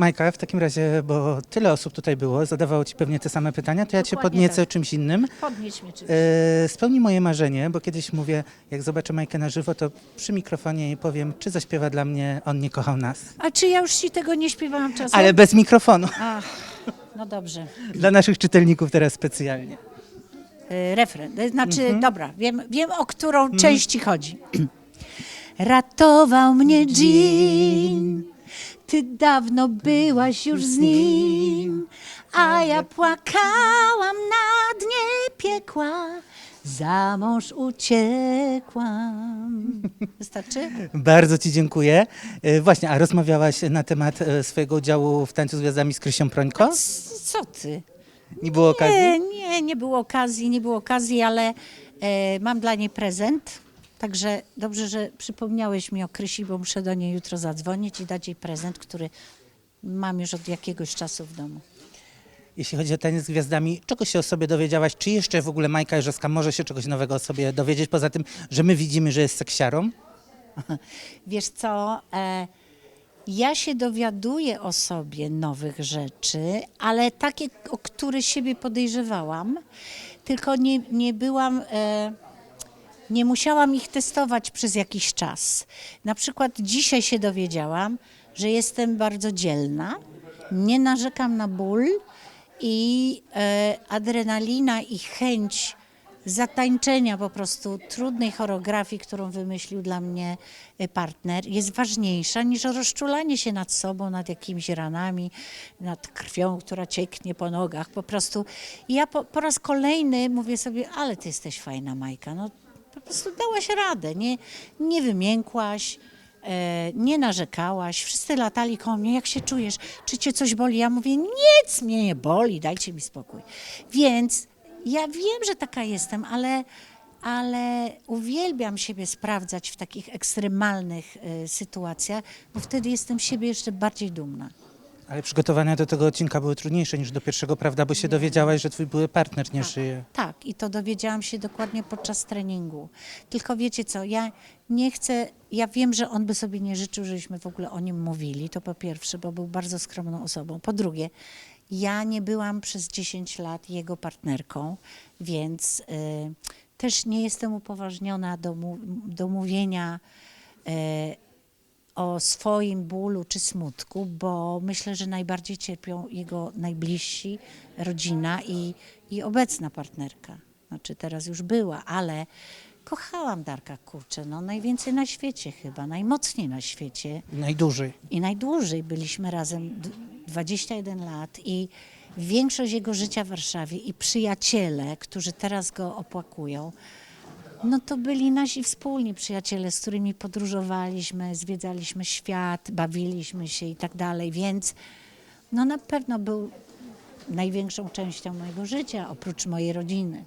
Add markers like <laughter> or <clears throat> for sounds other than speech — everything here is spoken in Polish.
Majka, w takim razie, bo tyle osób tutaj było, zadawało Ci pewnie te same pytania, to ja Cię podniecę tak. czymś innym. Podnieś mnie czymś. E, spełni moje marzenie, bo kiedyś mówię, jak zobaczę Majkę na żywo, to przy mikrofonie jej powiem, czy zaśpiewa dla mnie On nie kochał nas. A czy ja już ci tego nie śpiewałam czasem? Ale bez mikrofonu. Ach, no dobrze. Dla naszych czytelników teraz specjalnie. Y, refren. Y, Znaczy, Mhm. dobra, wiem, wiem o którą część ci chodzi. <clears throat> Ratował mnie Jean, ty dawno byłaś już z nim, a ja płakałam na dnie piekła, za mąż uciekłam. <laughs> Wystarczy? Bardzo Ci dziękuję. E, właśnie, a rozmawiałaś na temat e, swojego udziału w Tańcu z Gwiazdami z Krysią Prońko? C- Co ty? Nie było okazji? Nie, nie, nie było okazji, nie było okazji, ale e, mam dla niej prezent. Także dobrze, że przypomniałeś mi o Krysi, bo muszę do niej jutro zadzwonić i dać jej prezent, który mam już od jakiegoś czasu w domu. Jeśli chodzi o Taniec z Gwiazdami, czego się o sobie dowiedziałaś? Czy jeszcze w ogóle Majka Jerzowska może się czegoś nowego o sobie dowiedzieć, poza tym, że my widzimy, że jest seksiarą? <laughs> Wiesz co, e, ja się dowiaduję o sobie nowych rzeczy, ale takie, o które siebie podejrzewałam, tylko nie, nie byłam, e, nie musiałam ich testować przez jakiś czas. Na przykład dzisiaj się dowiedziałam, że jestem bardzo dzielna, nie narzekam na ból i e, adrenalina i chęć zatańczenia po prostu trudnej choreografii, którą wymyślił dla mnie y, partner, jest ważniejsza niż rozczulanie się nad sobą, nad jakimiś ranami, nad krwią, która cieknie po nogach. Po prostu ja po, po raz kolejny mówię sobie, ale ty jesteś fajna Majka, no po prostu dałaś radę, nie, nie wymiękłaś, e, nie narzekałaś, wszyscy latali koło mnie, jak się czujesz, czy cię coś boli? Ja mówię, nic mnie nie boli, dajcie mi spokój. Więc ja wiem, że taka jestem, ale, ale uwielbiam siebie sprawdzać w takich ekstremalnych e, sytuacjach, bo wtedy jestem siebie jeszcze bardziej dumna. Ale przygotowania do tego odcinka były trudniejsze niż do pierwszego, prawda? Bo się dowiedziałaś, że twój były partner nie żyje. Tak, i to dowiedziałam się dokładnie podczas treningu. Tylko wiecie co, ja nie chcę, ja wiem, że on by sobie nie życzył, żebyśmy w ogóle o nim mówili, to po pierwsze, bo był bardzo skromną osobą. Po drugie, ja nie byłam przez 10 lat jego partnerką, więc y, też nie jestem upoważniona do, mu, do mówienia y, o swoim bólu czy smutku, bo myślę, że najbardziej cierpią jego najbliżsi, rodzina i, i obecna partnerka. Znaczy teraz już była, ale kochałam Darka kurczę, no najwięcej na świecie chyba, najmocniej na świecie Najdłużej. i najdłużej byliśmy razem d- 21 lat i większość jego życia w Warszawie i przyjaciele, którzy teraz go opłakują, no to byli nasi wspólni przyjaciele, z którymi podróżowaliśmy, zwiedzaliśmy świat, bawiliśmy się i tak dalej, więc no na pewno był największą częścią mojego życia, oprócz mojej rodziny.